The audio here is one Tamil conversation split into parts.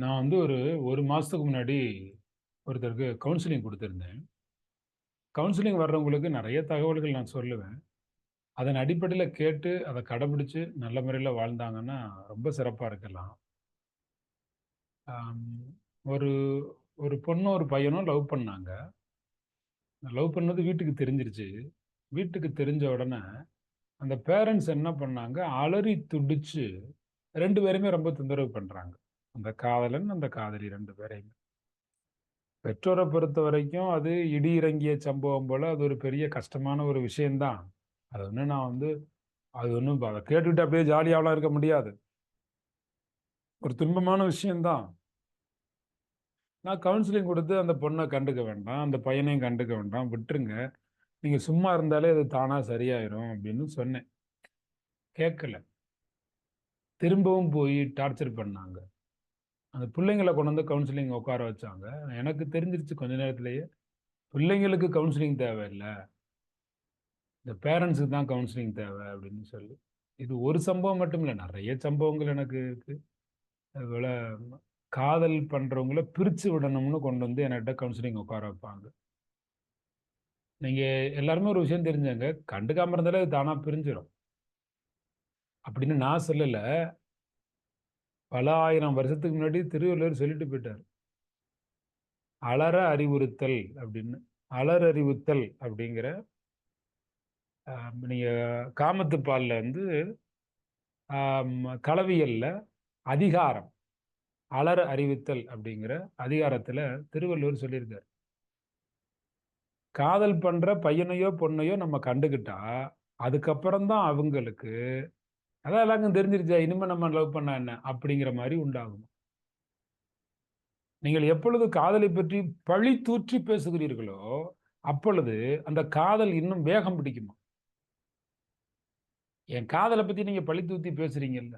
நான் வந்து ஒரு ஒரு மாதத்துக்கு முன்னாடி ஒருத்தருக்கு கவுன்சிலிங் கொடுத்துருந்தேன் கவுன்சிலிங் வர்றவங்களுக்கு நிறைய தகவல்கள் நான் சொல்லுவேன். அதன் அடிப்படையில் கேட்டு, அதை கடைபிடிச்சு நல்ல முறையில் வாழ்ந்தாங்கன்னா, ரொம்ப சிறப்பாக இருக்கலாம். ஒரு ஒரு பொண்ணும், ஒரு பையனும் லவ் பண்ணாங்க. லவ் பண்ணது வீட்டுக்கு தெரிஞ்சிருச்சு. வீட்டுக்கு தெரிஞ்ச உடனே, அந்த பேரண்ட்ஸ் என்ன பண்ணாங்க, அலறி துடிச்சு ரெண்டு பேருமே ரொம்ப தொந்தரவு பண்ணுறாங்க அந்த காதலன், அந்த காதலி ரெண்டு பேரையும் பெற்றோரை பொறுத்த வரைக்கும் அது இடி இறங்கிய சம்பவம் போல அது ஒரு பெரிய கஷ்டமான ஒரு விஷயம்தான் அது ஒன்று நான் வந்து அது ஒன்றும் அதை கேட்டுக்கிட்டு அப்படியே ஜாலியாகலாம் இருக்க முடியாது. ஒரு துன்பமான விஷயம் தான். நான் கவுன்சிலிங் கொடுத்து அந்த பொண்ணை கண்டுக்க வேண்டாம். அந்த பையனையும் கண்டுக்க வேண்டாம். விட்டுருங்க. நீங்கள் சும்மா இருந்தாலே அது தானாக சரியாயிரும் அப்படின்னு சொன்னேன். கேட்கல. திரும்பவும் போய் டார்ச்சர் பண்ணாங்க. அந்த பிள்ளைங்கள கொண்டு வந்து கவுன்சிலிங் உட்கார வச்சாங்க. எனக்கு தெரிஞ்சிருச்சு கொஞ்ச நேரத்திலேயே, பிள்ளைங்களுக்கு கவுன்சிலிங் தேவையில்ல. இந்த பேரண்ட்ஸுக்கு தான் கவுன்சிலிங் தேவை அப்படின்னு சொல்லி. இது ஒரு சம்பவம் மட்டும் இல்லை நிறைய சம்பவங்கள் எனக்கு இருக்கு. அதுபோல காதல் பண்ணுறவங்கள பிரித்து விடணும்னு கொண்டு வந்து என்கிட்ட கவுன்சிலிங் உட்கார வைப்பாங்க. நீங்கள் எல்லாருமே ஒரு விஷயம் தெரிஞ்சாங்க கண்டுக்காம இருந்தாலே அது தானாக பிரிஞ்சிடும் அப்படின்னு நான் சொல்லலை பல ஆயிரம் வருஷத்துக்கு முன்னாடி திருவள்ளுவர் சொல்லிட்டு போயிட்டார் "அலற அறிவுறுத்தல்" அப்படின்னு. அலர் அறிவுத்தல் அப்படிங்கிற நீங்கள் நீங்க வந்து கலவியல்ல அதிகாரம். அலற அறிவித்தல் அப்படிங்கிற அதிகாரத்துல திருவள்ளுவர் சொல்லியிருக்கார் காதல் பண்ணுற பையனையோ, பொண்ணையோ நம்ம கண்டுக்கிட்டா, அதுக்கப்புறம் தான் அவங்களுக்கு, அதான் எல்லாருக்கும் தெரிஞ்சிருச்சா இனிமே நம்ம லவ் பண்ணா என்ன? அப்படிங்கிற மாதிரி உண்டாகும். நீங்கள் எப்பொழுது காதலை பற்றி பழி தூற்றி பேசுகிறீர்களோ, அப்பொழுது அந்த காதல் இன்னும் வேகம் பிடிக்குமா? என் காதலை பத்தி நீங்க பழி தூத்தி பேசுறீங்கல்ல.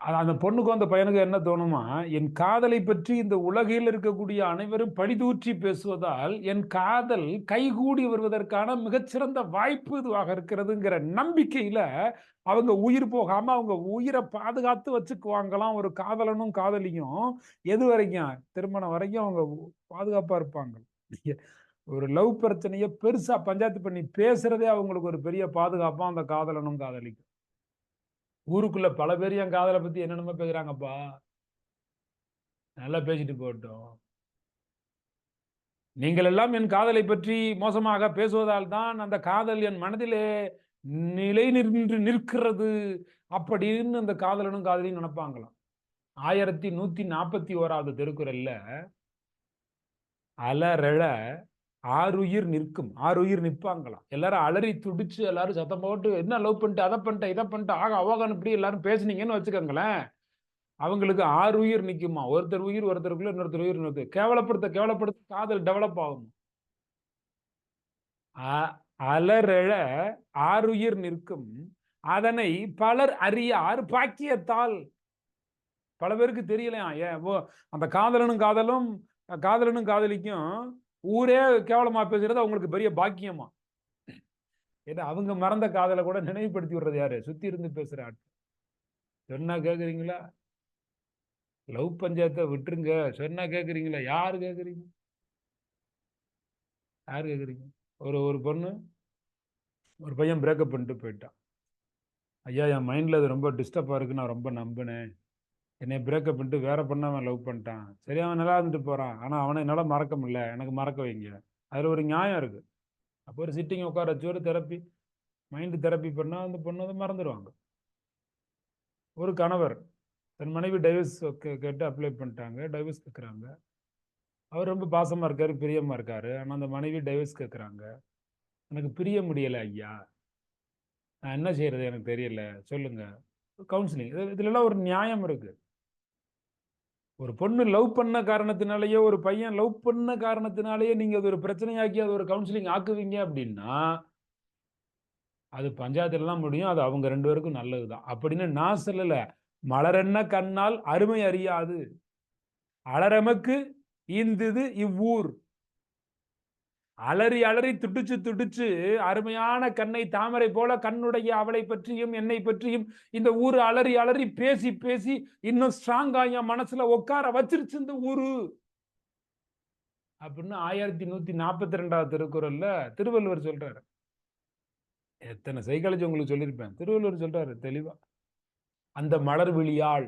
அது அந்த பொண்ணுக்கும், அந்த பையனுக்கும் என்ன தோணுமா, என் காதலை பற்றி இந்த உலகில் இருக்கக்கூடிய அனைவரும் படிதூற்றி பேசுவதால், என் காதல் கைகூடி வருவதற்கான மிகச்சிறந்த வாய்ப்பு இதுவாக இருக்கிறதுங்கிற நம்பிக்கையில, அவங்க உயிர் போகாம அவங்க உயிரை பாதுகாத்து வச்சுக்குவாங்களாம் ஒரு காதலனும், காதலியும். எது வரைக்கும்? திருமணம் வரைக்கும் அவங்க பாதுகாப்பா இருப்பாங்க. ஒரு லவ் பிரச்சனையை பெருசா பஞ்சாயத்து பண்ணி பேசுறதே அவங்களுக்கு ஒரு பெரிய பாதுகாப்பா அந்த காதலனும், காதலிக்கும். ஊருக்குள்ள பல பேர் என் காதலை பத்தி என்னென்னமோ பேசுறாங்கப்பா. நல்லா பேசிட்டு போட்டோம் நீங்கள் எல்லாம் என் காதலை பற்றி மோசமாக பேசுவதால் தான் அந்த காதல் என் மனதிலே நிலை நின்று நிற்கிறது. அப்படின்னு அந்த காதலனும், காதலியும் நெனப்பாங்களாம். 1141வது திருக்குறள்ல "அலறழ ஆறுயிர் நிற்கும்." ஆறுயிர் நிற்பாங்களாம் எல்லாரும் அலறி துடிச்சு எல்லாரும் சத்தம் போட்டு, "என்ன லவ் பண்ணிட்டு அத பண்ணிட்டேன் இத பண்ணிட்ட, ஆக ஓஹோன்னு இப்படி எல்லாரும் பேசுனீங்கன்னு வச்சுக்கோங்களேன்." அவங்களுக்கு 6 உயிர் ஒருத்தர் உயிர் ஒருத்தருக்குள்ள இன்னொருத்தர் உயிர் இன்னொருத்தர். கேவலப்படுத்த கேவலப்படுத்த காதல் டெவலப் ஆகும். அ "அலறழ ஆறுயிர் நிற்கும். அதனை பலர் அறியார் பாக்கியத்தால்." பல பேருக்கு தெரியலையா ஏன் ஓ அந்த காதலனும், காதலும் காதலனும், காதலிக்கும் ஊரே கேவலமா பேசுறது அவங்களுக்கு பெரிய பாக்கியமா ஏன்னா அவங்க மறந்த காதலை கூட நினைவுபடுத்தி விடுறது யாரு? சுத்தி இருந்து பேசுற ஆட்கள். சொன்னா கேக்குறீங்களா லவ் பஞ்சாயத்தை விட்டுருங்க. சொன்னா கேக்குறீங்களா யாரு கேக்குறீங்க யாரு கேக்குறீங்க ஒரு ஒரு பொண்ணு, ஒரு பையன் பிரேக்கப் பண்ணிட்டு போயிட்டான். ஐயா என் மைண்ட்ல அது ரொம்ப டிஸ்டர்பா இருக்கு. நான் ரொம்ப நம்பினேன் என்னை பிரேக்கப் பண்ணிட்டு வேற பொண்ணை அவன் லவ் பண்ணிட்டான். சரி அவன் நல்லா இருந்துட்டு போறான். ஆனா அவனை என்னால மறக்க முடியல. எனக்கு மறக்க வைங்க. அதுல ஒரு நியாயம் இருக்கு. அப்போ ஒரு சிட்டிங் உட்கார வச்சு ஒரு தெரப்பி மைண்டு தெரப்பி பண்ணால் அந்த பொண்ணு வந்து மறந்துடுவாங்க ஒரு கணவர் தன் மனைவி டைவர்ஸ் கே கேட்டு அப்ளை பண்ணிட்டாங்க. டைவர்ஸ் கேட்குறாங்க. அவர் ரொம்ப பாசமாக இருக்காரு, பிரியமாக இருக்காரு. ஆனால் அந்த மனைவி டைவர்ஸ் கேட்குறாங்க. "எனக்கு பிரிய முடியலை ஐயா. நான் என்ன செய்கிறது எனக்கு தெரியல. சொல்லுங்கள் கவுன்சிலிங். இது இதுலலாம் ஒரு நியாயம் இருக்குது ஒரு பொண்ணு லவ் பண்ண காரணத்தினாலேயோ, ஒரு பையன் லவ் பண்ண காரணத்தினாலேயே நீங்கள் அது ஒரு பிரச்சனையாக்கி அது ஒரு கவுன்சிலிங் ஆக்குவீங்க அப்படின்னா அது பஞ்சாயத்துலலாம் முடியும். அது அவங்க ரெண்டு பேருக்கும் நல்லது தான். அப்படின்னு நான் சொல்லலை மலரென்ன கண்ணால் அருமை அறியாது. அலரமக்கு ஈந்திது இவ்வூர்." அலறி அலறி துடிச்சு துடிச்சு அருமையான கண்ணை தாமரை போல கண்ணுடைய அவளை பற்றியும் என்னை பற்றியும் இந்த ஊர் அலறி அலறி பேசி பேசி இன்னும் ஸ்ட்ராங்கா என் மனசுல உட்கார வச்சிருச்சு இந்த ஊரு. அப்படின்னு ஆயிரத்தி நூத்தி நாற்பத்தி ரெண்டாவது திருக்குறள்ல திருவள்ளுவர் சொல்றாரு. எத்தனை சைக்காலஜி உங்களுக்கு சொல்லியிருப்பேன். திருவள்ளுவர் சொல்றாரு தெளிவா. அந்த மலர் விழியாள்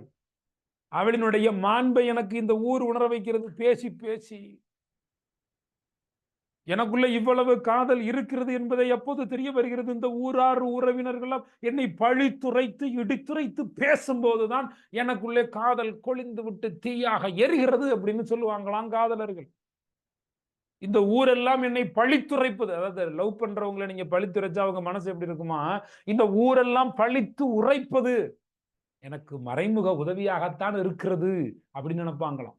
அவளினுடைய மாண்பை எனக்கு இந்த ஊர் உணர வைக்கிறது. பேசி பேசி. எனக்குள்ள இவ்வளவு காதல் இருக்கிறது என்பதை எப்போது தெரிய வருகிறது? இந்த ஊரார் உறவினர்கள்லாம் என்னை பழித்துரைத்து இடித்துரைத்து பேசும்போதுதான் எனக்குள்ளே காதல் கொழிந்து விட்டு தீயாக எரிகிறது அப்படின்னு சொல்லுவாங்களாம் காதலர்கள். இந்த ஊரெல்லாம் என்னை பழித்துரைப்பது அதாவது லவ் பண்றவங்களை நீங்க பழித்துரைச்சா அவங்க மனசு எப்படி இருக்குமா? இந்த ஊரெல்லாம் பழித்து உரைப்பது எனக்கு மறைமுக உதவியாகத்தான் இருக்கிறது அப்படின்னு நினைப்பாங்களாம்.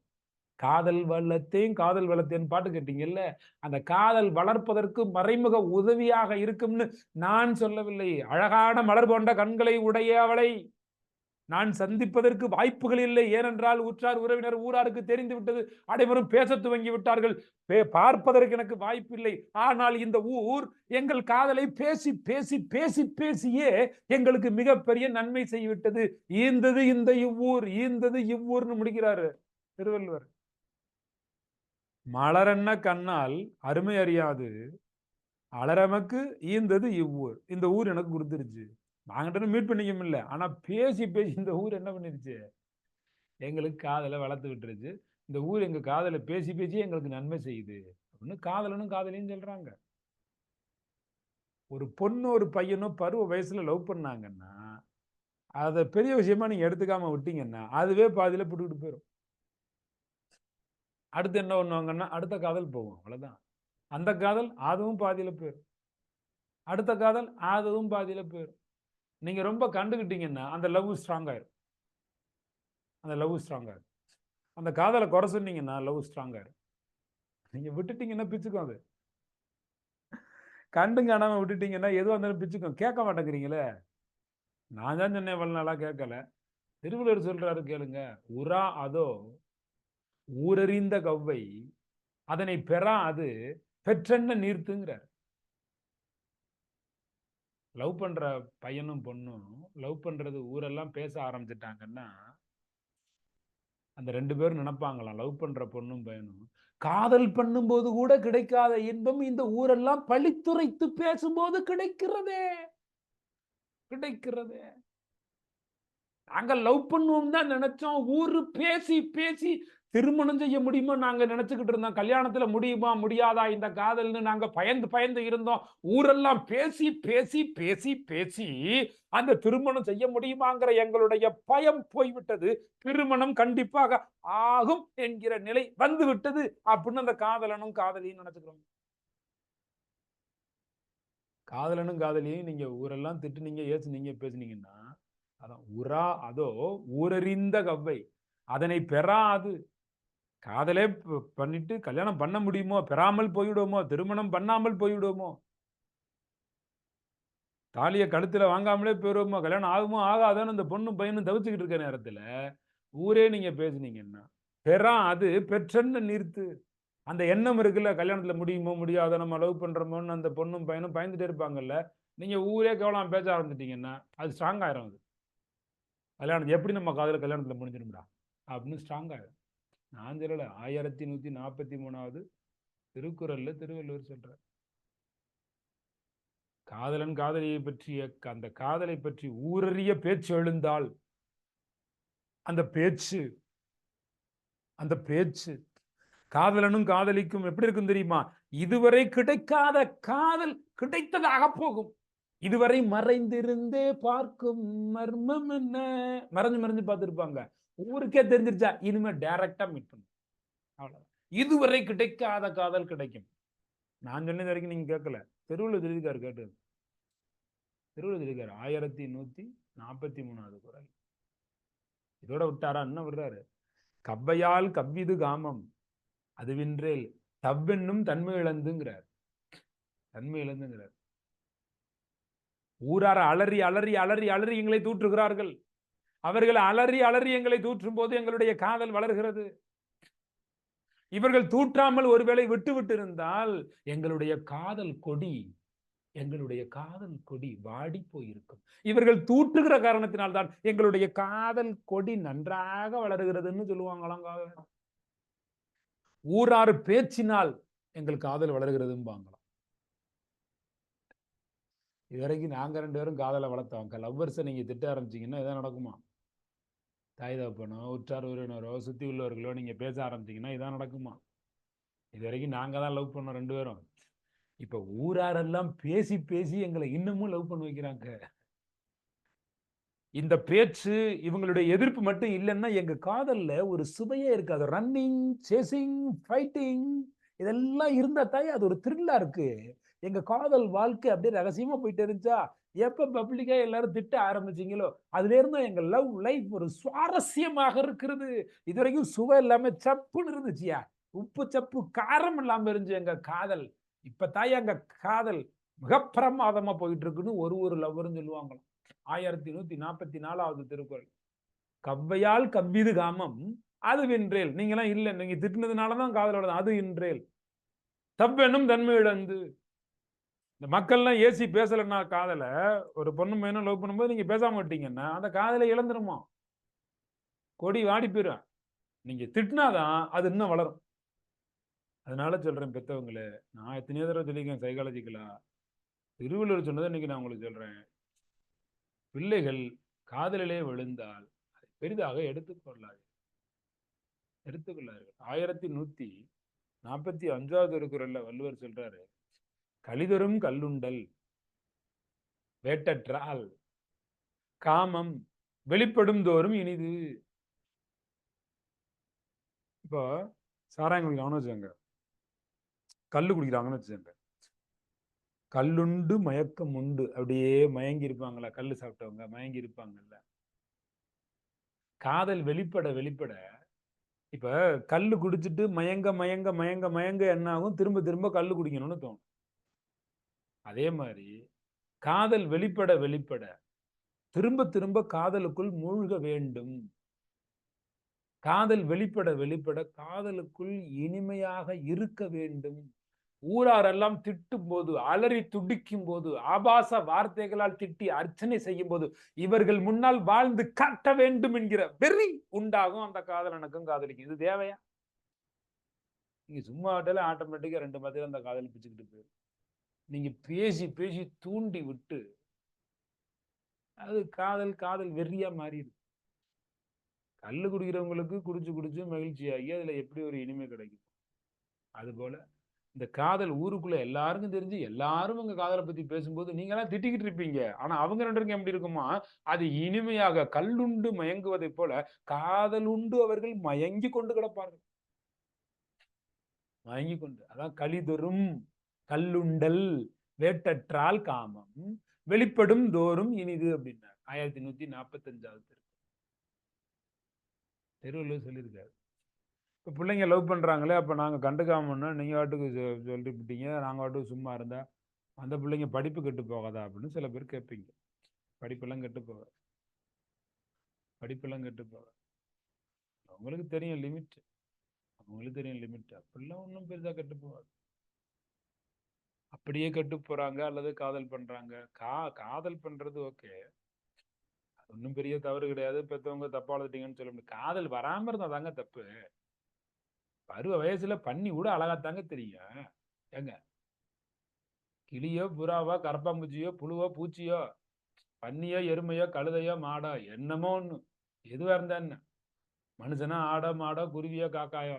காதல் வளத்தையும் காதல் வளத்தையும் பாட்டு கேட்டீங்கல்ல? அந்த காதல் வளர்ப்பதற்கு மறைமுக உதவியாக இருக்கும்னு நான் சொல்லவில்லை. அழகான மலர் போன்ற கண்களை உடைய அவளை. நான் சந்திப்பதற்கு வாய்ப்புகள் இல்லை. ஏனென்றால் உற்றார் உறவினர் ஊராருக்கு தெரிந்து விட்டது. அனைவரும் பேச துவங்கி விட்டார்கள். பே- பார்ப்பதற்கு எனக்கு வாய்ப்பு இல்லை. ஆனால் இந்த ஊர் எங்கள் காதலை பேசி பேசி பேசி பேசியே எங்களுக்கு மிகப்பெரிய நன்மை செய்விட்டது. ஈந்தது இந்த இவ்வூர் ஈந்தது இவ்வூர்னு முடிக்கிறாரு. திருவள்ளுவர். மலரன்ன கண்ணால் அருமை அறியாது. அலரமக்கு ஈந்தது இவ்வூர். இந்த ஊர் எனக்கு கொடுத்துருச்சு. நாங்கிட்ட மீட் பண்ணிக்க முடியல. ஆனா பேசி பேசி இந்த ஊர் என்ன பண்ணிருச்சு? எங்களுக்கு காதலை வளர்த்து விட்டுருச்சு. இந்த ஊர் எங்க காதலை பேசி பேசி எங்களுக்கு நன்மை செய்யுது. அப்படின்னு காதலனும் காதலின்னு சொல்றாங்க. ஒரு பொண்ணு ஒரு பையனும் பருவ வயசுல லவ் பண்ணாங்கன்னா அதை பெரிய விஷயமா நீங்க எடுத்துக்காம விட்டீங்கன்னா அதுவே பாதியில புட்டுக்கிட்டு போயிடும் அடுத்து என்ன பண்ணுவாங்கன்னா அடுத்த காதல் போகும். அவ்வளோதான் அந்த காதல் அதுவும் பாதியில் போயிடும் அடுத்த காதல் அதுவும் பாதியில் போயிடும் நீங்கள் ரொம்ப கண்டுக்கிட்டீங்கன்னா அந்த லவ் ஸ்ட்ராங் ஆயிரும். அந்த லவ் ஸ்ட்ராங் ஆயிரும். அந்த காதலை குறை சொன்னீங்கன்னா லவ் ஸ்ட்ராங் ஆயிரும். நீங்கள் விட்டுட்டீங்கன்னா பிச்சுக்கும் அது. கண்டு காணாமல் விட்டுட்டீங்கன்னா எதுவாக இருந்தாலும் பிச்சுக்கும். கேட்க மாட்டேங்கிறீங்களே? நான் தான் சொன்னேன் இவ்வளோ நாளாக கேட்கல. திருவள்ளுவர் சொல்கிறாரு கேளுங்க. உரா அதோ ஊரறிந்த கவ்வை அதனை பெறா அது பெற்றென்ன நீர்த்துங்கிறார். லவ் பண்ற பையனும் பொண்ணும் லவ் பண்றது ஊரெல்லாம் பேச ஆரம்பிச்சிட்டாங்கன்னா அந்த ரெண்டு பேரும் நினைப்பாங்களாம். லவ் பண்ற பொண்ணும் பையனும் காதல் பண்ணும்போது கூட கிடைக்காத இன்பம் இந்த ஊரெல்லாம் பழித்துரைத்து பேசும்போது கிடைக்கிறதே. கிடைக்கிறதே. நாங்க லவ் பண்ணுவோம் தான் நினைச்சோம். ஊரு பேசி பேசி திருமணம் செய்ய முடியுமா நாங்க நினைச்சுக்கிட்டு இருந்தோம். கல்யாணத்துல முடியுமா முடியாதா? இந்த காதல்னு நாங்க பயந்து பயந்து இருந்தோம். ஊரெல்லாம் பேசி பேசி பேசி பேசி அந்த திருமணம் செய்ய முடியுமாங்கிற எங்களுடைய பயம் போய்விட்டது. திருமணம் கண்டிப்பாக ஆகும் என்கிற நிலை வந்து விட்டது அப்படின்னு அந்த காதலனும் காதலியும் நினைச்சுக்கிறோம். காதலனும் காதலியும் நீங்க ஊரெல்லாம் திட்டுனீங்க ஏசுனீங்க பேசுனீங்கன்னா அதான் உரா அதோ ஊரறிந்த கவ்வை. அதனை பெறாது. காதலே பண்ணிட்டு கல்யாணம் பண்ண முடியுமோ? பெறாமல் போய்விடுவோமோ? திருமணம் பண்ணாமல் போய்விடுவோமோ? தாலியை கழுத்துல வாங்காமலே போயிடுவோமோ கல்யாணம் ஆகுமோ? ஆகாதான்னு அந்த பொண்ணும் பையனும் தவிச்சுக்கிட்டு இருக்க நேரத்துல ஊரே நீங்க பேசுனீங்கன்னா பெறா அது பெற்றன்னு நிறுத்து? அந்த எண்ணம் இருக்குல்ல கல்யாணத்துல முடியுமோ முடியாதோ நம்ம லவ் பண்றோமோன்னு அந்த பொண்ணும் பையனும் பயந்துட்டே இருப்பாங்கல்ல நீங்க ஊரே கவனம் பேச ஆரம்பிச்சிட்டீங்கன்னா அது ஸ்ட்ராங் ஆயிரும் அது. கல்யாணம் எப்படி நம்ம காதல கல்யாணத்துல முடிஞ்சிடும்டா? அப்படின்னு ஸ்ட்ராங் ஆயிரும். நான் சொல்லலை ஆயிரத்தி நூத்தி நாற்பத்தி மூணாவது திருக்குறள்ல திருவள்ளுவர் சொல்றார். காதலன் காதலியை பற்றிய அந்த காதலை பற்றி ஊரறிய பேச்சு எழுந்தால் அந்த பேச்சு அந்த பேச்சு காதலனும் காதலிக்கும் எப்படி இருக்கும் தெரியுமா? இதுவரை கிடைக்காத காதல் கிடைத்ததாக போகும். இதுவரை மறைந்திருந்தே பார்க்கும் மர்மம் என்ன? மறைஞ்சு மறைஞ்சு பார்த்திருப்பாங்க. ஊருக்கே தெரிஞ்சிருச்சா? இனிமே டைரக்டா மீட் பண்ணும் அவ்வளவு இதுவரை கிடைக்காத காதல் கிடைக்கும். நான் சொன்னது வரைக்கும் நீங்க கேட்கல. தெருவில் திருதிக்கார் கேட்டு தெருவில் திருதிக்கார் ஆயிரத்தி நூத்தி நாற்பத்தி மூணாவது குரல். இதோட விட்டாரா? என்ன விடுறாரு? கவ்வையால் கவ்விது காமம். அதுவின்றேல் தவ்வென்னும் தன்மை இழந்துங்கிறார். தன்மை இழந்துங்கிறார். ஊரார அலறி அலறி அலறி அலறி எங்களை தூற்றுகிறார்கள். அவர்கள் அலறி அலறி எங்களை தூற்றும் போது எங்களுடைய காதல் வளர்கிறது. இவர்கள் தூற்றாமல் ஒருவேளை விட்டு விட்டு இருந்தால் எங்களுடைய காதல் கொடி எங்களுடைய காதல் கொடி வாடி போயிருக்கும். இவர்கள் தூற்றுகிற காரணத்தினால் தான் எங்களுடைய காதல் கொடி நன்றாக வளருகிறதுன்னு சொல்லுவாங்களாம் ஊராறு பேச்சினால் எங்கள் காதல் வளர்கிறதும்பாங்களாம். இதுவரைக்கும் நாங்க ரெண்டு பேரும் காதலை வளர்த்தவங்க லவ்வர்ஸை நீங்க திட்ட ஆரம்பிச்சீங்கன்னா இதான் நடக்குமா? தாய் தகப்பனோ உற்றார் உறவினரோ சுற்றி உள்ளவர்களோ நீங்க பேச ஆரம்பிச்சீங்கன்னா இதான் நடக்குமா? இது வரைக்கும் நாங்க தான் லவ் பண்ணோம் ரெண்டு பேரும். இப்போ ஊராரெல்லாம் பேசி பேசி எங்களை இன்னமும் லவ் பண்ண வைக்கிறாங்க. இந்த பேச்சு இவங்களுடைய எதிர்ப்பு மட்டும் இல்லைன்னா எங்க காதல்ல ஒரு சுவையே இருக்காது. ரன்னிங் சேசிங் ஃபைட்டிங் இதெல்லாம் இருந்தா தாய் அது ஒரு த்ரில்லா இருக்கு. எங்க காதல் வாழ்க்கை அப்படியே ரகசியமா போயிட்டு இருந்துச்சா? எப்ப பப்ளிக்கா எல்லாரும் திட்ட ஆரம்பிச்சீங்களோ அதுல இருந்து எங்க லவ் லைஃப் ஒரு சுவாரஸ்யமாக இருக்கிறது. இது வரைக்கும் சுவை இல்லாம சப்புன்னு இருந்துச்சியா? உப்பு சப்பு காரம் இல்லாம இருந்துச்சு எங்க காதல். இப்ப தாய் எங்க காதல் மிக பிரமாதமா போயிட்டு இருக்குன்னு ஒரு ஒரு லவ்வரும் சொல்லுவாங்களாம். ஆயிரத்தி நூத்தி நாற்பத்தி நாலாவது திருக்குறள். கவ்வையால் கவ்விது காமம் அது வென்றேல். நீங்களாம் இல்ல நீங்க திட்டினதுனாலதான் காதலோட அது இன்றேல். தவ்வெனும் தன்மையிழந்து இந்த மக்கள்லாம் ஏசி பேசலைன்னா காதலை ஒரு பொண்ணு மையனும் லவ் பண்ணும்போது நீங்கள் பேசாம விட்டீங்கன்னா அந்த காதலை இழந்துருமா? கொடி வாடி போயிடும் நீங்கள் திட்டினாதான் அது இன்னும் வளரும். அதனால சொல்கிறேன் பெற்றவங்களே நான் எத்தனையோ தடவை சொல்லியிருக்கேன் சைக்காலஜிக்கலா திருவள்ளுவர் சொன்னதை இன்னைக்கு நான் உங்களுக்கு சொல்கிறேன் பிள்ளைகள் காதலிலே விழுந்தால் அதை பெரிதாக எடுத்துக்கொள்ளாது. எடுத்துக்கொள்ளார்கள் ஆயிரத்தி நூற்றி நாற்பத்தி அஞ்சாவது இருக்கிறல்ல வள்ளுவர் சொல்கிறாரு கலிதொரும் கல்லுண்டல் வேட்டற்றால் காமம் வெளிப்படும் தோறும் இனிது. இப்போ சாராயம் குடிக்கிறாங்கன்னு வச்சுக்கோங்க. கல்லு குடிக்கிறாங்கன்னு வச்சுக்கோங்க. கல்லுண்டு மயக்கம் உண்டு. அப்படியே மயங்கி இருப்பாங்களா? கல்லு சாப்பிட்டவங்க மயங்கி இருப்பாங்கல்ல. காதல் வெளிப்பட வெளிப்பட இப்ப கல்லு குடிச்சிட்டு மயங்க மயங்க மயங்க மயங்க என்ன ஆகும் திரும்ப திரும்ப கல்லு குடிக்கணும்னு தோணும். அதே மாதிரி காதல் வெளிப்பட வெளிப்பட திரும்ப திரும்ப காதலுக்குள் மூழ்க வேண்டும். காதல் வெளிப்பட வெளிப்பட காதலுக்குள் இனிமையாக இருக்க வேண்டும். ஊராரெல்லாம் திட்டும் போது அலறி துடிக்கும் போது ஆபாச வார்த்தைகளால் திட்டி அர்ச்சனை செய்யும் போது இவர்கள் முன்னால் வாழ்ந்து காட்ட வேண்டும் என்கிற வெறி உண்டாகும் அந்த காதலனுக்கும் காதலிக்கும். இது தேவையா? நீங்க சும்மா ஆட்டோமேட்டிக்கா ரெண்டு மத்தியில அந்த காதல் பிச்சுக்கிட்டு போயிடும் நீங்க பேசி பேசி தூண்டி விட்டு அது காதல் காதல் வெறியா மாறிடுது. கல்லு குடிக்கிறவங்களுக்கு குடிச்சு குடிச்சு மகிழ்ச்சியாகி அதுல எப்படி ஒரு இனிமை கிடைக்கும் அது போல இந்த காதல் ஊருக்குள்ள எல்லாருக்கும் தெரிஞ்சு எல்லாரும் உங்க காதலை பத்தி பேசும்போது நீங்க எல்லாம் திட்டிக்கிட்டு இருப்பீங்க. ஆனா அவங்க ரெண்டு பேருக்கும் எப்படி இருக்குமா? அது இனிமையாக கல்லுண்டு மயங்குவதை போல காதல் உண்டு அவர்கள் மயங்கி கொண்டு கிடப்பார்கள். மயங்கி கொண்டு அதான் கலிதொரும் கல்லுண்டல் வேட்டற்றால் காமம் வெளிப்படும் தோறும் இனிது அப்படின்னார். ஆயிரத்தி நூத்தி நாற்பத்தி அஞ்சாவது திரு தெருவில் சொல்லியிருக்காரு. இப்போ பிள்ளைங்க லவ் பண்ணுறாங்களே அப்போ நாங்கள் கண்டுக்காமன்னா நீங்கள் வாட்டுக்கு சொல்லிவிட்டீங்க விட்டீங்க நாங்கள் வாட்டுக்கு சும்மா இருந்தா அந்த பிள்ளைங்க படிப்பு கெட்டு போகாதா அப்படின்னு சில பேர் கேட்பீங்க. படிப்பெல்லாம் கெட்டு போக படிப்பெல்லாம் கெட்டு போக அவங்களுக்கு தெரியும் லிமிட் அவங்களுக்கு தெரியும் லிமிட் அப்படிலாம் ஒன்றும் பெரிதாக கெட்டு போகாது. அப்படியே கெட்டு போறாங்க அல்லது காதல் பண்றாங்க. கா காதல் பண்றது ஓகே. ஒன்றும் பெரிய தவறு கிடையாது. பெத்தவங்க தப்பா வளர்த்தீங்கன்னு சொல்ல முடியும் காதல் வராம இருந்தா தாங்க தப்பு. பருவ வயசுல பண்ணி கூட அழகாத்தாங்க தெரியும். ஏங்க? கிளியோ புறாவோ கரப்பாம்பூச்சியோ புழுவோ பூச்சியோ பன்னியோ எருமையோ கழுதையோ மாடோ என்னமோ ஒண்ணு. எதுவா இருந்தா என்ன? மனுஷனா ஆடோ மாடோ குருவியோ காக்காயோ.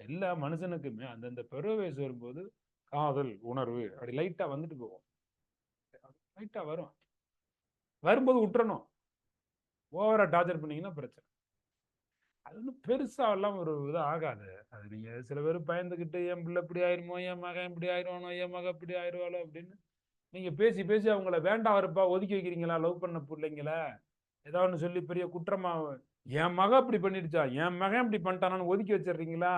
எல்லா மனுஷனுக்குமே அந்தந்த பெருவேஸ் வயசு வரும்போது காதல் உணர்வு அப்படி லைட்டா வந்துட்டு போகும். லைட்டா வரும். வரும்போது விட்டுறணும் ஓவரா டார்ச்சர் பண்ணீங்கன்னா பிரச்சனை. அது ஒன்றும் பெருசா எல்லாம் ஒரு இது ஆகாது. அது நீங்க சில பேர் பயந்துக்கிட்டு என் பிள்ளை இப்படி ஆயிருமோ என் மகன் இப்படி ஆயிருவானோ என் மகன் இப்படி ஆயிருவாளோ அப்படின்னு நீங்க பேசி பேசி அவங்கள வேண்டாம் இருப்பா ஒதுக்கி வைக்கிறீங்களா லவ் பண்ண பிள்ளைங்கள? ஏதாவது ஒன்று சொல்லி பெரிய குற்றமா என் மகன் இப்படி பண்ணிடுச்சா? என் மகன் இப்படி பண்ணிட்டானான்னு ஒதுக்கி வச்சிடுறீங்களா?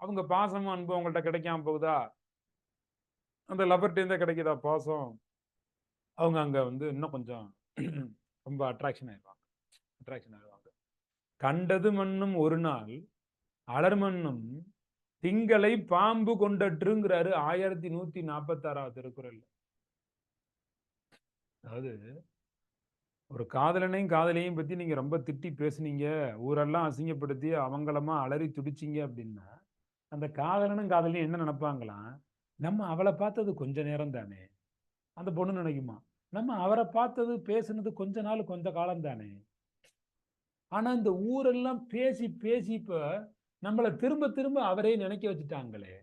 அவங்க பாசமும் அன்பும் அவங்கள்ட்ட கிடைக்காம போகுதா? அந்த லவர்ட்டேருந்தே கிடைக்குதா பாசம்? அவங்க அங்கே வந்து இன்னும் கொஞ்சம் ரொம்ப அட்ராக்ஷன் ஆயிடுவாங்க அட்ராக்ஷன் ஆயிடுவாங்க கண்டது மண்ணும் ஒரு நாள் அலர்மண்ணும் திங்களை பாம்பு கொண்டற்றுங்கிறாரு ஆயிரத்தி நூத்தி நாற்பத்தாறாவது திருக்குறள் அதாவது ஒரு காதலனையும் காதலையும் பத்தி நீங்க ரொம்ப திட்டி பேசுனீங்க. ஊரெல்லாம் அசிங்கப்படுத்தி அவங்களமா அலறி துடிச்சீங்க அப்படின்னா அந்த காதலனும் காதலியும் என்ன நினைப்பாங்களாம் நம்ம அவளை பார்த்தது கொஞ்ச நேரம் தானே. அந்த பொண்ணு நினைக்குமா? நம்ம அவரை பார்த்தது பேசுனது கொஞ்ச நாள் கொஞ்ச காலம் தானே. ஆனால் இந்த ஊரெல்லாம் பேசி பேசி இப்போ நம்மளை திரும்ப திரும்ப அவரே நினைக்க வச்சுட்டாங்களே.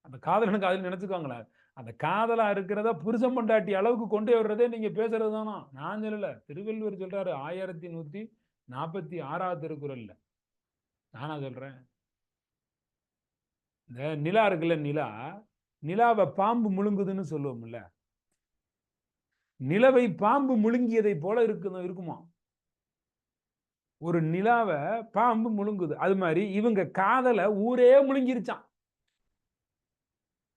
அந்த காதலனு காதல் நினைச்சுக்கோங்களேன் அந்த காதலாக இருக்கிறத புருஷன் பொண்டாட்டி அளவுக்கு கொண்டு வர்றதே நீங்கள் பேசுறது தானா? நான் சொல்லலை. திருவள்ளுவர் சொல்கிறாரு ஆயிரத்தி நூற்றி நாற்பத்தி ஆறாவது திருக்குறளில். நானா சொல்கிறேன் இந்த நிலா இருக்குல்ல நிலா. நிலாவை பாம்பு முழுங்குதுன்னு சொல்லுவோம்ல. நிலவை பாம்பு முழுங்கியதை போல இருக்கு இருக்குமா? ஒரு நிலாவை பாம்பு முழுங்குது. அது மாதிரி இவங்க காதலை ஊரே முழுங்கிருச்சான்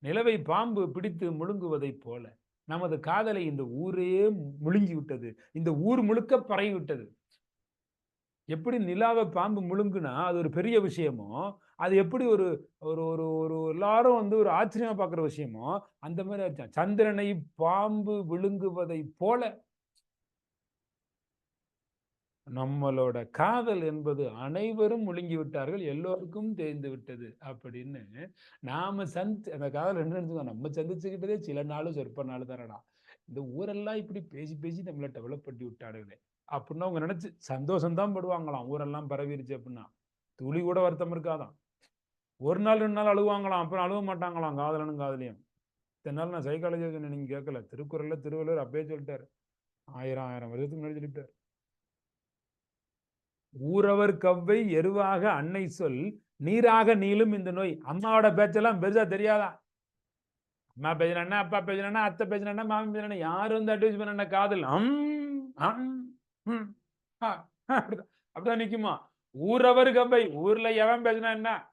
நிலவை பாம்பு பிடித்து முழுங்குவதைப் போல நமது காதலை இந்த ஊரே முழுங்கி விட்டது இந்த ஊர் முழுக்க பரவி விட்டது எப்படி நிலாவை பாம்பு முழுங்குனா அது ஒரு பெரிய விஷயமோ அது எப்படி ஒரு ஒரு ஒரு ஒரு எல்லாரும் வந்து ஒரு ஆச்சரியமா பார்க்குற விஷயமோ அந்த மாதிரி ஆச்சு சந்திரனை பாம்பு விழுங்குவதை போல. நம்மளோட காதல் என்பது அனைவரும் முழுங்கி விட்டார்கள் எல்லோருக்கும் தெரிந்து விட்டது அப்படின்னு நாம சந்தி அந்த காதல் என்ன நம்ம சந்திச்சுக்கிட்டதே சில நாளும் சொற்ப நாள் தானடா இந்த ஊரெல்லாம் இப்படி பேசி பேசி நம்மளை டெவலப் பண்ணி விட்டாடுகளே அப்படின்னு அவங்க நினைச்சு சந்தோஷம்தான் படுவாங்களாம். ஊரெல்லாம் பரவிருச்சு அப்படின்னா. துளி கூட வருத்தம் இருக்காதான். ஒரு நாள் ரெண்டு நாள் அழுவாங்களாம். அப்புறம் அழுவ மாட்டாங்களாம் காதலனும் காதலியும். இத்தனை நாள் நான் சைக்காலஜி நீங்க கேட்கல திருக்குறள்ல திருவள்ளுவர் அப்பயே சொல்லிட்டாரு. ஆயிரம் ஆயிரம் வருஷத்துக்கு முன்னாடி சொல்லிட்டார். ஊரவர் கவ்வை எருவாக அன்னை சொல் நீராக நீளும் இந்த நோய். அம்மாவோட பேச்செல்லாம் பெருசா தெரியாதா? அம்மா பேசினா அப்பா பேசினா அத்தை பேசினா மாமி பேசினா யாரும் வந்து அட்வைஸ் பண்ண காதல். அம். அப்படிதான். நிக்குமா? ஊரவர் கவ்வை ஊர்ல எவன் பேசினா என்ன?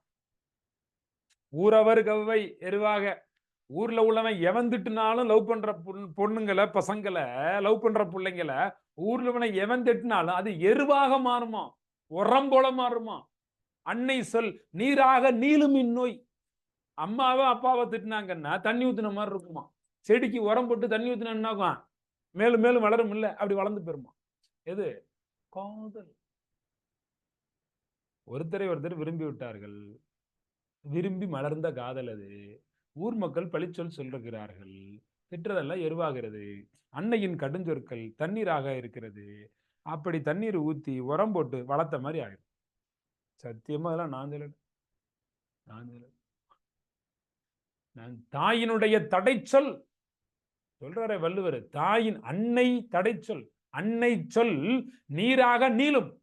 ஊரவர் கவ்வை எருவாக. ஊர்ல உள்ளவன் எவன் திட்டுனாலும் லவ் பண்ற பொண்ணுங்களை பசங்களை லவ் பண்ற பிள்ளைங்களை ஊர்ல உள்ளவனை எவன் திட்டினாலும் அது எருவாக மாறுமா? உரம் போல மாறுமா? அன்னை சொல் நீராக நீளும் இந்நோய். அம்மாவை அப்பாவை திட்டினாங்கன்னா தண்ணி ஊத்துன மாதிரி இருக்குமா? செடிக்கு உரம் போட்டு தண்ணி ஊத்துனா மேலும் மேலும் வளரும் இல்ல அப்படி வளர்ந்து பெறுமா எது? காதல். ஒருத்தரை ஒருத்தர் விரும்பி விட்டார்கள் விரும்பி மலர்ந்த காதல் அது. ஊர் மக்கள் பழிச்சொல் சொல்லுகிறார்கள். திட்டதெல்லாம் எருவாகிறது. அன்னையின் கடுஞ்சொற்கள் தண்ணீராக இருக்கிறது. அப்படி தண்ணீர் ஊற்றி உரம் போட்டு வளர்த்த மாதிரி ஆயிடும் சத்தியமா அதெல்லாம் நான் சொல்லல. நான் சொல்லல. நான் தாயினுடைய தடைச்சொல். சொல்றாரே வள்ளுவர் தாயின் அன்னை தடைச்சொல். அன்னை சொல் நீராக நீளும்.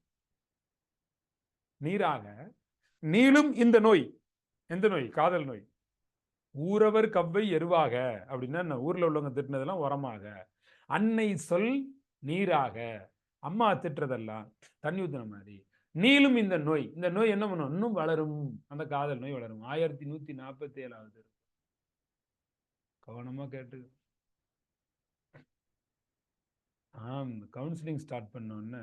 நீராக நீளும் இந்த நோய். எந்த நோய்? காதல் நோய். ஊரவர் கவ்வை எருவாக. அப்படின்னா என்ன? ஊர்ல உள்ளவங்க திட்டினதெல்லாம் உரமாக. அன்னை சொல் நீராக. அம்மா திட்டுறதெல்லாம் தண்ணி ஊத்துன மாதிரி. நீளும் இந்த நோய். இந்த நோய் என்ன பண்ணும்? இன்னும் வளரும். அந்த காதல் நோய் வளரும். ஆயிரத்தி நூத்தி நாற்பத்தி ஏழாவது கவனமா கேட்டு ஆஹ் கவுன்சிலிங் ஸ்டார்ட் பண்ணோன்னு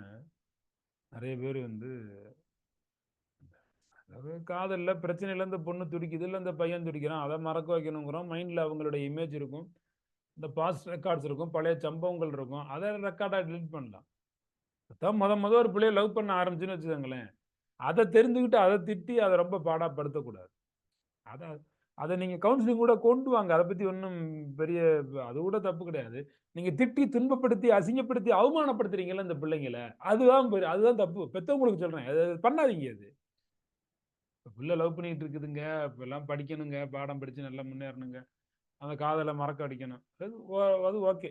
நிறைய பேர் வந்து அதாவது காதலில் பிரச்சனையில் இந்த பொண்ணு துடிக்குது இல்லை இந்த பையன் துடிக்கிறான் அதை மறக்க வைக்கணுங்கிறோம். மைண்டில் அவங்களுடைய இமேஜ் இருக்கும். இந்த பாஸ்ட் ரெக்கார்ட்ஸ் இருக்கும் பழைய சம்பவங்கள் இருக்கும். அதை ரெக்கார்டாக டிலீட் பண்ணலாம். அதான் மொத மொதல் ஒரு பிள்ளைய லவ் பண்ண ஆரம்பிச்சுன்னு வச்சுக்கோங்களேன். அதை தெரிஞ்சுக்கிட்டு அதை திட்டி அதை ரொம்ப பாடாப்படுத்தக்கூடாது. அதை அதை நீங்கள் கவுன்சிலிங் கூட கொண்டு வாங்க. அதை பத்தி ஒன்றும் பெரிய அது கூட தப்பு கிடையாது. நீங்க திட்டி துன்பப்படுத்தி அசிங்கப்படுத்தி அவமானப்படுத்துறீங்களா இந்த பிள்ளைங்களை? அதுதான் அதுதான் தப்பு. பெற்றவங்களுக்கு சொல்கிறேன் அது பண்ணாதீங்க அது. பிள்ளை லவ் பண்ணிட்டு இருக்குதுங்க. எல்லாம் படிக்கணுங்க. பாடம் படிச்சு நல்லா முன்னேறணுங்க. அந்த காதலை மறக்க அடிக்கணும் அது அது ஓகே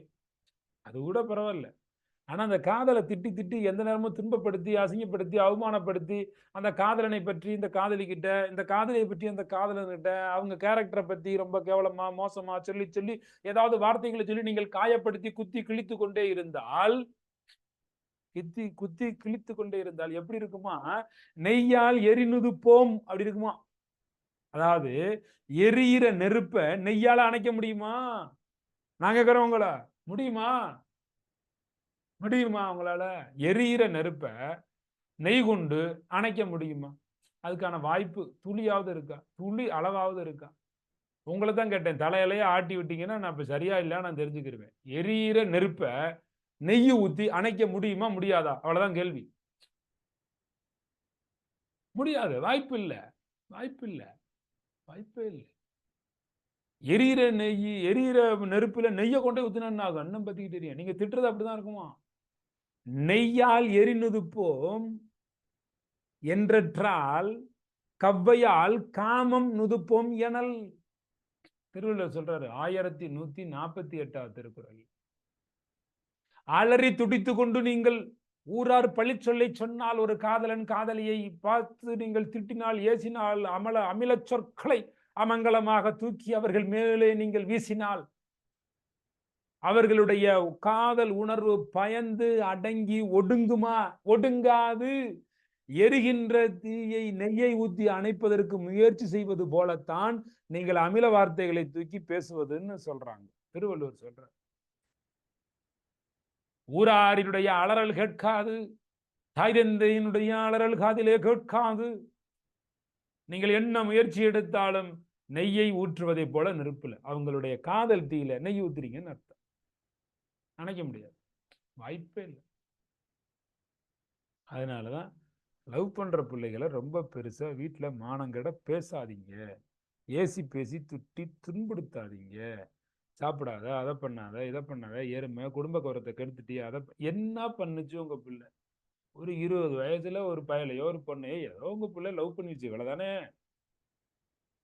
அது கூட பரவாயில்ல. ஆனால் அந்த காதலை திட்டி திட்டி எந்த நேரமும் துன்பப்படுத்தி அசிங்கப்படுத்தி அவமானப்படுத்தி அந்த காதலனை பற்றி இந்த காதலிக்கிட்ட இந்த காதலியை பற்றி அந்த காதலன்கிட்ட அவங்க கேரக்டரை பற்றி ரொம்ப கேவலமா மோசமா சொல்லி சொல்லி ஏதாவது வார்த்தைகளை சொல்லி நீங்கள் காயப்படுத்தி குத்தி கிழித்து கொண்டே இருந்தால் கித்தி குத்தி கிழித்து கொண்டே இருந்தால் எப்படி இருக்குமா? நெய்யால் எரிநுது போம் அப்படி இருக்குமா? அதாவது எரியிற நெருப்பை நெய்யால அணைக்க முடியுமா? நாங்க கேக்குறவங்கள முடியுமா? முடியுமா அவங்களால? எரியிற நெருப்ப நெய் கொண்டு அணைக்க முடியுமா? அதுக்கான வாய்ப்பு துளியாவது இருக்கா? துளி அளவாவது இருக்கா? உங்களை தான் கேட்டேன். தலையிலையே ஆட்டி விட்டீங்கன்னா நான் இப்போ சரியா இல்லையா நான் தெரிஞ்சுக்கிருவேன். எரியிற நெருப்பை நெய் ஊத்தி அணைக்க முடியுமா முடியாதா? அவ்வளவுதான் கேள்வி. முடியாது. வாய்ப்பு இல்லை. வாய்ப்பு இல்லை. வாய்ப்பே இல்லை. எரியிற நெய் எரியிற நெருப்புல நெய்யை கொண்டே ஊத்தினா ஆகும்? அண்ணன் பத்திக்கு தெரியும். நீங்க திட்டுறது அப்படிதான் இருக்குமா? நெய்யால் எரிந்தது போம் என்றால் கவ்வையால் காமம் நுதுப்போம் எனல். திருவள்ளுவர் சொல்றாரு ஆயிரத்தி நூத்தி நாற்பத்தி எட்டாவது திருக்குறள். அலறி துடித்து கொண்டு நீங்கள் ஊரார் பழி சொல்லை சொன்னால் ஒரு காதலன் காதலியை பார்த்து நீங்கள் திட்டினால் ஏசினால் அமல அமில சொற்களை அமங்கலமாக தூக்கி அவர்கள் மேலே நீங்கள் வீசினால் அவர்களுடைய காதல் உணர்வு பயந்து அடங்கி ஒடுங்குமா? ஒடுங்காது. எரிகின்ற தீயை நெய்யை ஊத்தி அணைப்பதற்கு முயற்சி செய்வது போலத்தான் நீங்கள் அமில வார்த்தைகளை தூக்கி பேசுவதுன்னு சொல்றாங்க. திருவள்ளுவர் சொல்ற ஊராரினுடைய அலறல் கேட்காது. தாய் தந்தையினுடைய அலறல் காதிலே கேட்காது. நீங்கள் என்ன முயற்சி எடுத்தாலும் நெய்யை ஊற்றுவதை போல நெருப்புல. அவங்களுடைய காதல் தீயில நெய் ஊத்துறீங்கன்னு அர்த்தம். நினைக்க முடியாது. வாய்ப்பே இல்லை. அதனால தான் லவ் பண்ணுற பிள்ளைகளை ரொம்ப பெருசாக வீட்டில் மானங்கட பேசாதீங்க. ஏசி பேசி துட்டி துன்புறுத்தாதீங்க. சாப்பிடாத அதை பண்ணாத இதை பண்ணாத எருமை குடும்ப குரத்தை கெடுத்துட்டி அதை என்ன பண்ணுச்சு உங்கள் பிள்ளை? ஒரு இருபது வயசுல ஒரு பயலையோ ஒரு பொண்ணையோ ஏதோ உங்கள் பிள்ளை லவ் பண்ணிச்சு தானே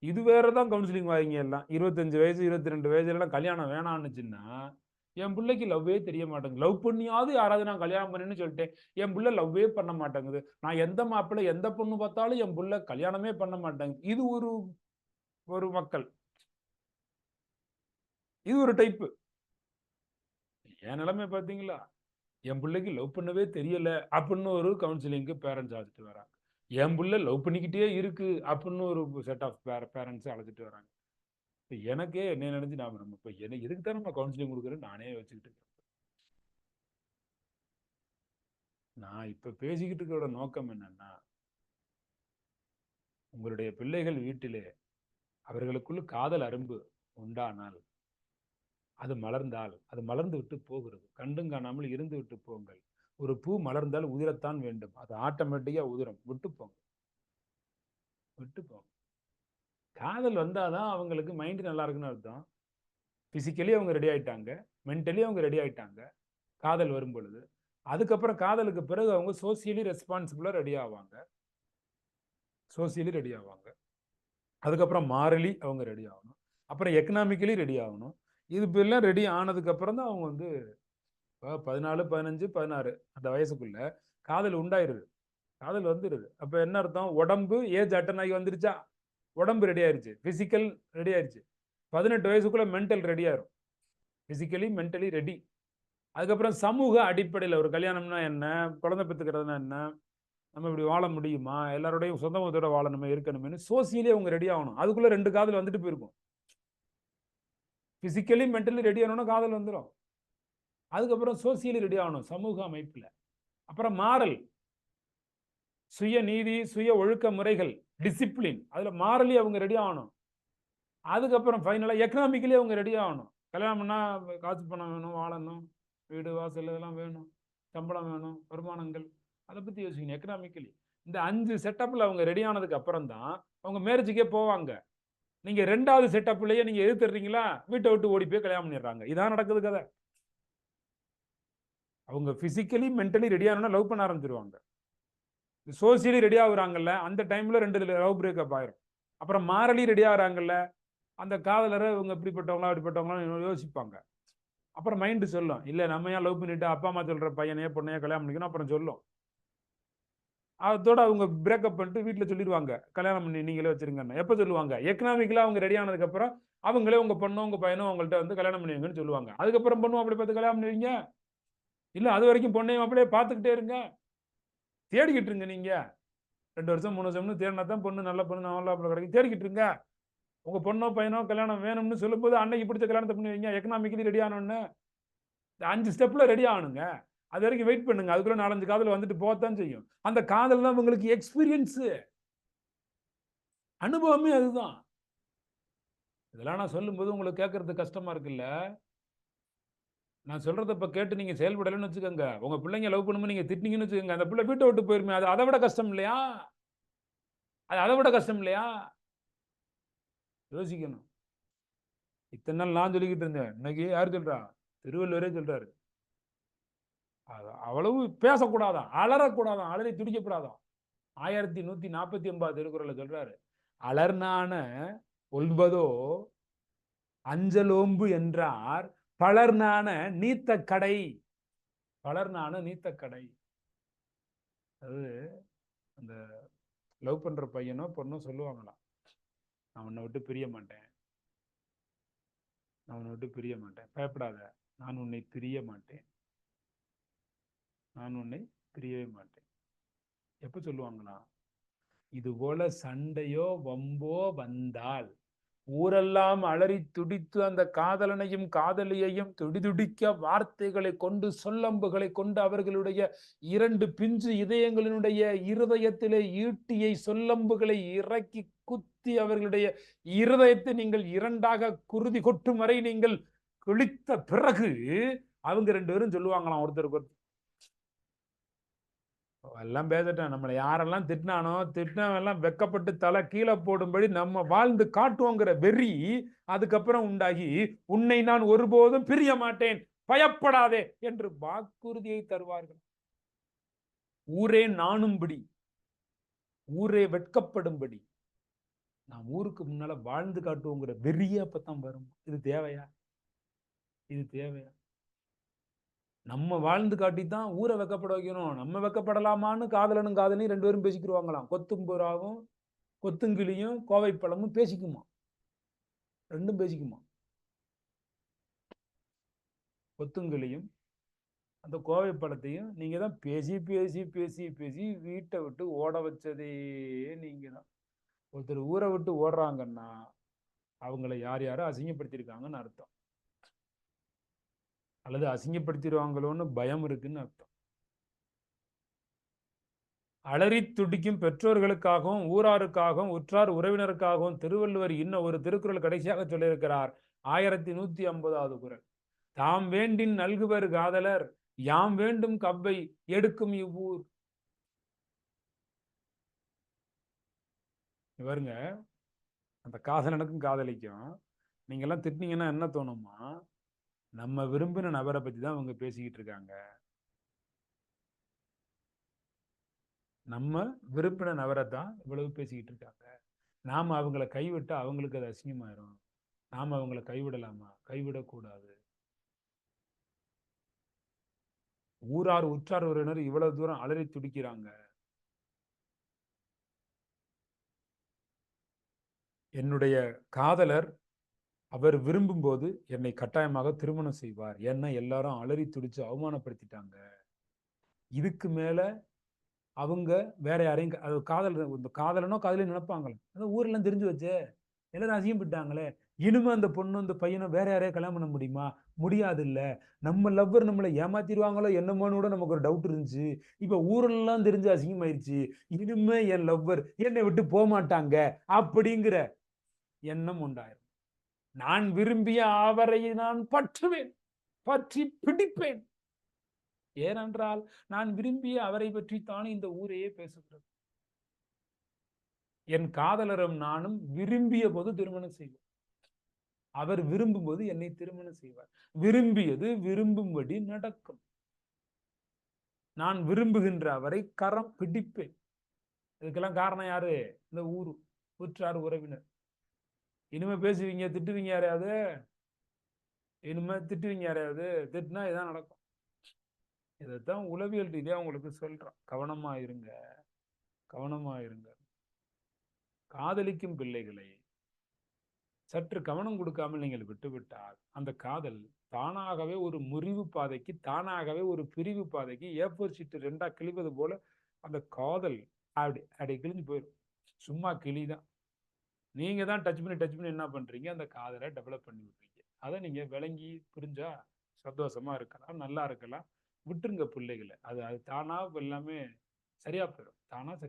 இது வேற தான் கவுன்சிலிங் வாங்க எல்லாம். இருபத்தஞ்சு வயசு இருபத்தி ரெண்டு வயசுலலாம் கல்யாணம் வேணான்னுச்சுன்னா என் பிள்ளைக்கு லவ்வே தெரிய மாட்டேங்குது. லவ் பண்ணியாவது யாராவது நான் கல்யாணம் பண்ணேன்னு சொல்லிட்டேன். என் பிள்ளை லவ்வே பண்ண மாட்டேங்குது. நான் எந்த மாப்பிள்ளை எந்த பொண்ணு பார்த்தாலும் என் பிள்ளை கல்யாணமே பண்ண மாட்டேங்குது. இது ஒரு ஒரு மக்கள். இது ஒரு டைப்பு என் நிலைமை பார்த்தீங்களா? என் பிள்ளைக்கு லவ் பண்ணவே தெரியல அப்படின்னு ஒரு கவுன்சிலிங்க்கு பேரண்ட்ஸ் அழைச்சிட்டு வராங்க. என் பிள்ளை லவ் பண்ணிக்கிட்டே இருக்கு அப்படின்னு ஒரு செட் ஆஃப் பேரண்ட்ஸ் அழைச்சிட்டு வராங்க. இப்போ எனக்கே என்ன நினைஞ்சு நான் நம்ம இப்போ என்ன எதுக்கு தான் நம்ம கவுன்சிலிங் கொடுக்குறேன்னு நானே வச்சுக்கிட்டு நான் இப்ப பேசிக்கிட்டு இருக்கிற நோக்கம் என்னன்னா உங்களுடைய பிள்ளைகள் வீட்டிலே அவர்களுக்குள்ள காதல் அரும்பு உண்டானால் அது மலர்ந்தால் அது மலர்ந்து விட்டு போகிறது. கண்டும் காணாமல் இருந்து விட்டு போங்கள். ஒரு பூ மலர்ந்தால் உதிரத்தான் வேண்டும். அது ஆட்டோமேட்டிக்கா உதிரும். விட்டு போங்க. விட்டு போங்க. காதல் வந்தால் தான் அவங்களுக்கு மைண்டு நல்லா இருக்குன்னு அர்த்தம். ஃபிசிக்கலி அவங்க ரெடி ஆயிட்டாங்க. மென்டலி அவங்க ரெடி ஆயிட்டாங்க. காதல் வரும் பொழுது. அதுக்கப்புறம் காதலுக்கு பிறகு அவங்க சோசியலி ரெஸ்பான்சிபிளாக ரெடி ஆவாங்க. சோசியலி ரெடி ஆவாங்க. அதுக்கப்புறம் மாரலி அவங்க ரெடி ஆகணும். அப்புறம் எக்கனாமிக்கலி ரெடி ஆகணும். இது இப்ப எல்லாம் ரெடி ஆனதுக்கப்புறம் தான் அவங்க வந்து இப்போ பதினாலு பதினஞ்சு பதினாறு அந்த வயசுக்குள்ள காதல் உண்டாயிருது. காதல் வந்துடுது அப்போ என்ன அர்த்தம்? உடம்பு ஏஜ் அட்டன் ஆகி வந்துருச்சா? உடம்பு ரெடி ஆயிருச்சு. பிசிக்கல் ரெடி ஆயிருச்சு. பதினெட்டு வயசுக்குள்ள மென்டல் ரெடி ஆயிரும். பிசிக்கலி மென்டலி ரெடி அதுக்கப்புறம் சமூக அடிப்படையில் ஒரு கல்யாணம்னா என்ன? குழந்தை பெற்றுக்கிறதுனா என்ன? நம்ம இப்படி வாழ முடியுமா? எல்லாரோடையும் சொந்த மதத்தோட வாழணுமே? இருக்கணுமேனு சோசியலி அவங்க ரெடி ஆகணும். அதுக்குள்ள ரெண்டு காதல் வந்துட்டு போயிருக்கும். பிசிக்கலி மென்டலி ரெடி ஆகணும்னா காதல் வந்துடும் அதுக்கப்புறம் சோசியலி ரெடி ஆகணும். சமூக அமைப்பில். அப்புறம் மாறல். சுய நீதி சுய ஒழுக்க முறைகள். டிசிப்ளின் அதில் மாறலி அவங்க ரெடி ஆகணும். அதுக்கப்புறம் ஃபைனலாக எக்கனாமிக்கலி அவங்க ரெடி ஆகணும். கல்யாணம் பண்ணால் காசு பணம் வேணும் வாழணும் வீடு வாசல் இதெல்லாம் வேணும் சம்பளம் வேணும் வருமானங்கள். அதை பற்றி யோசிக்கணும் எக்கனாமிக்கலி இந்த அஞ்சு செட்டப்பில் அவங்க ரெடி ஆனதுக்கு அப்புறம் தான் அவங்க மேரேஜுக்கே போவாங்க. நீங்கள் ரெண்டாவது செட்டப்லையே நீங்கள் எதிர்த்துறீங்களா வீட்டை விட்டு ஓடி போய் கல்யாணம் பண்ணிடுறாங்க. இதான் நடக்குது கதை. அவங்க ஃபிசிக்கலி மென்டலி ரெடி ஆகணும்னா லவ் பண்ண ஆரம்பிச்சிருவாங்க. சோசியலி ரெடி ஆகுறாங்கல்ல அந்த டைம்ல ரெண்டு லவ் பிரேக்கப் ஆயிரும். அப்புறம் மாரலி ரெடி ஆகுறாங்கல்ல அந்த காதலரை இவங்க இப்படிப்பட்டவங்களா அப்படிப்பட்டவங்களா யோசிப்பாங்க. அப்புறம் மைண்டு சொல்லும் இல்லை நம்ம ஏன் லவ் பண்ணிட்டு அப்பா அம்மா சொல்ற பையனையே பொண்ணையே கல்யாணம் பண்ணிக்கணும்? அப்புறம் சொல்லும். அதோட அவங்க பிரேக்கப் பண்ணிட்டு வீட்டில் சொல்லிடுவாங்க கல்யாணம் பண்ணி நீங்களே வச்சிருங்கன்னு. எப்போ சொல்லுவாங்க? எக்கனாமிக்கலாக அவங்க ரெடி ஆனதுக்கப்புறம் அவங்களே உங்க பொண்ணும் உங்க பையனும் அவங்கள்ட்ட வந்து கல்யாணம் பண்ணுவீங்கன்னு சொல்லுவாங்க. அதுக்கப்புறம் பொண்ணும் அப்படி பார்த்து கல்யாணம் பண்ணுவீங்க இல்லை அது வரைக்கும் பொண்ணையும் அப்படியே பார்த்துக்கிட்டே இருங்க. தேடிக்கிட்டு இருங்க நீங்க. ரெண்டு வருஷம் மூணு வருஷம்னு தேடினா தான் பொண்ணு நல்ல பொண்ணு நல்லா பொண்ணு கிடைக்கும். தேடிக்கிட்டு இருங்க. உங்க பொண்ணோ பையனோ கல்யாணம் வேணும்னு சொல்லும்போது அன்னைக்கு பிடிச்ச கல்யாணத்தை பண்ணுவீங்க எக்கனாமிக்கலி ரெடி ஆனோன்னு. இந்த அஞ்சு ஸ்டெப்ல ரெடி ஆகணுங்க. அது வரைக்கும் வெயிட் பண்ணுங்க. அதுக்குள்ள நாலஞ்சு காதல் வந்துட்டு போகத்தான் செய்யும். அந்த காதல் தான் உங்களுக்கு எக்ஸ்பீரியன்ஸு அனுபவமே அதுதான். இதெல்லாம் நான் சொல்லும்போது உங்களுக்கு கேட்கறது கஷ்டமா இருக்குல்ல? நான் சொல்றத இப்ப கேட்டு நீங்க செயல்படலைன்னு வச்சுக்கோங்க. உங்க பிள்ளைங்க லவ் பண்ணும்போது நீங்க திட்டினீங்கன்னு வச்சுக்கோங்க. அந்த பிள்ளை வீட்டை விட்டு போயிருமே அது அதை விட கஷ்டம் இல்லையா? அது அதை விட கஷ்டம் இல்லையா? யோசிக்கணும். இத்தனை நாள் நான் சொல்லிக்கிட்டு இருந்தேன். இன்னைக்கு யார் சொல்றா? திருவள்ளுவரே சொல்றாரு. அது அவ்வளவு பேசக்கூடாதான் அலறக்கூடாதான் அலறி துடிக்கப்படாதான். ஆயிரத்தி நூத்தி நாற்பத்தி ஒன்பது திருக்குறள்ல சொல்றாரு. அலர்னான ஒன்பதோ அஞ்சலோம்பு என்றார் பலர்னான நீத்த கடை பலர்னான நீத்த கடை அது அந்த லவ் பண்ற பையனோ பொண்ணோ சொல்லுவாங்களாம் நான் உன்னை விட்டு பிரிய மாட்டேன். நான் உன்னை விட்டு பிரிய மாட்டேன். பயப்படாத. நான் உன்னை பிரிய மாட்டேன். நான் உன்னை பிரியவே மாட்டேன். எப்போ சொல்லுவாங்களாம் இது போல சண்டையோ வம்போ வந்தால் ஊரெல்லாம் அலறி துடித்து அந்த காதலனையும் காதலியையும் துடிதுடிக்க வார்த்தைகளை கொண்டு சொல்லம்புகளை கொண்டு அவர்களுடைய இரண்டு பிஞ்சு இதயங்களினுடைய இருதயத்திலே ஈட்டியை சொல்லம்புகளை இறக்கி குத்தி அவர்களுடைய இருதயத்தை நீங்கள் இரண்டாக குருதி கொட்டும் வரை நீங்கள் குளித்த பிறகு அவங்க ரெண்டு பேரும் சொல்லுவாங்களாம் ஒருத்தருக்கு ஒருத்தர் எல்லாம் பேசிட்டேன். நம்மளை யாரெல்லாம் திட்டினானோ திட்டினவன் எல்லாம் வெக்கப்பட்டு தலை கீழே போடும்படி நம்ம வாழ்ந்து காட்டுவோங்கிற வெறி அதுக்கப்புறம் உண்டாகி உன்னை நான் ஒருபோதும் பிரிய மாட்டேன். பயப்படாதே என்று வாக்குறுதியை தருவார்கள். ஊரே நாணும்படி ஊரே வெட்கப்படும்படி நாம் ஊருக்கு முன்னால வாழ்ந்து காட்டுவோங்கிற வெறியே அப்பத்தான் வரும். இது தேவையா? இது தேவையா? நம்ம வாழ்ந்து காட்டி தான் ஊரை வெக்கப்பட வைக்கணும். நம்ம வெக்கப்படலாமான்னு காதலனும் காதலையும் ரெண்டு பேரும் பேசிக்கிடுவாங்களாம். கொத்தும்புறாவும் கொத்துங்கிளியும் கோவைப்பழமும் பேசிக்குமா ரெண்டும் பேசிக்குமா கொத்துங்கிளியும் அந்த கோவை பழத்தையும் நீங்க தான் பேசி பேசி பேசி பேசி வீட்டை விட்டு ஓட வச்சதே நீங்க தான் ஒருத்தர் ஊரை விட்டு ஓடுறாங்கன்னா அவங்கள யார் யாரும் அசிங்கப்படுத்தியிருக்காங்கன்னு அர்த்தம். அல்லது அசிங்கப்படுத்திடுவாங்களோன்னு பயம் இருக்குன்னு அர்த்தம். அலறி துடிக்கும் பெற்றோர்களுக்காகவும் ஊராருக்காகவும் உற்றார் உறவினருக்காகவும் திருவள்ளுவர் இன்னும் ஒரு திருக்குறள் கடைசியாக சொல்லியிருக்கிறார். ஆயிரத்தி நூத்தி ஐம்பதாவது குரல். தாம் வேண்டின் நல்குவர் காதலர் யாம் வேண்டும் கவ்வை எடுக்கும் இவ்வூர். இவருங்க அந்த காதலனுக்கும் காதலிக்கும் நீங்கெல்லாம் திட்டினீங்கன்னா என்ன தோணுமா நம்ம விரும்பின நபரை பத்தி தான் அவங்க பேசிக்கிட்டு இருக்காங்க. நம்ம விரும்பின நபரை தான் இவ்வளவு பேசிக்கிட்டு இருக்காங்க. நாம அவங்கள கைவிட்டா அவங்களுக்கு அது அசிங்கமாயிரும். நாம அவங்கள கைவிடலாமா? கைவிடக்கூடாது. ஊரார் உற்றார் உறவினர் இவ்வளவு தூரம் அலறி துடிக்கிறாங்க. என்னுடைய காதலர் அவர் விரும்பும்போது என்னை கட்டாயமாக திருமணம் செய்வார். ஏன்னா எல்லாரும் அலறி துடிச்சு அவமானப்படுத்திட்டாங்க. இதுக்கு மேல அவங்க வேற யாரையும் அது காதல் இந்த காதலனோ காதலையும் நினைப்பாங்களே அதான் ஊரெல்லாம் தெரிஞ்சு வச்சே. எல்லாரும் அசிங்கப்பட்டாங்களே இனிமே அந்த பொண்ணு அந்த பையனும் வேற யாரையும் கல்யாணம் பண்ண முடியுமா? முடியாது இல்ல நம்ம லவ்வர் நம்மளை ஏமாத்திடுவாங்களோ என்னமோன்னு கூட நமக்கு ஒரு டவுட் இருந்துச்சு. இப்ப ஊரெல்லாம் தெரிஞ்சு அசிங்கமாயிருச்சு. இனிமே என் லவ்வர் என்னை விட்டு போக மாட்டாங்க அப்படிங்கிற எண்ணம் உண்டாயிரும். நான் விரும்பிய அவரை நான் பற்றுவேன் பற்றி பிடிப்பேன். ஏனென்றால் நான் விரும்பிய அவரை பற்றி இந்த ஊரையே பேசுகிறது. என் காதலரும் நானும் விரும்பிய போது திருமணம் செய்வோம். அவர் விரும்பும் போது என்னை திருமணம் செய்வார். விரும்பியது விரும்பும்படி நடக்கும். நான் விரும்புகின்ற அவரை கரம் பிடிப்பேன். இதுக்கெல்லாம் காரணம் யாரு? இந்த ஊரு உற்றார் உறவினர். இனிமே பேசுவீங்க திட்டுவீங்க யாரையாவது? இனிமே திட்டுவீங்க யாரையாவது? திட்டுனா இதான் நடக்கும். இதைத்தான் உளவியல் ரீதியாக உங்களுக்கு சொல்றான். கவனமா இருங்க. கவனமா இருங்க. காதலிக்கும் பிள்ளைகளை சற்று கவனம் கொடுக்காமல் நீங்கள் விட்டுவிட்டால் அந்த காதல் தானாகவே ஒரு முறிவு பாதைக்கு தானாகவே ஒரு பிரிவு பாதைக்கு ஏப்போர் சீட்டு ரெண்டா கிழிவது போல அந்த காதல் அப்படி அப்படி கிழிஞ்சு போயிடும் சும்மா கிளி தான் நீங்க தான் டச் பண்ணி டச் பண்ணி என்ன பண்றீங்க? அந்த காதலை டெவலப் பண்ணி விடுறீங்க. அதை நீங்க விளங்கி புரிஞ்சா சந்தோஷமா இருக்கலாம் நல்லா இருக்கலாம். விட்டுருங்க பிள்ளைகளை. அது அது தானா எல்லாமே சரியா போயிடும் தானா சரி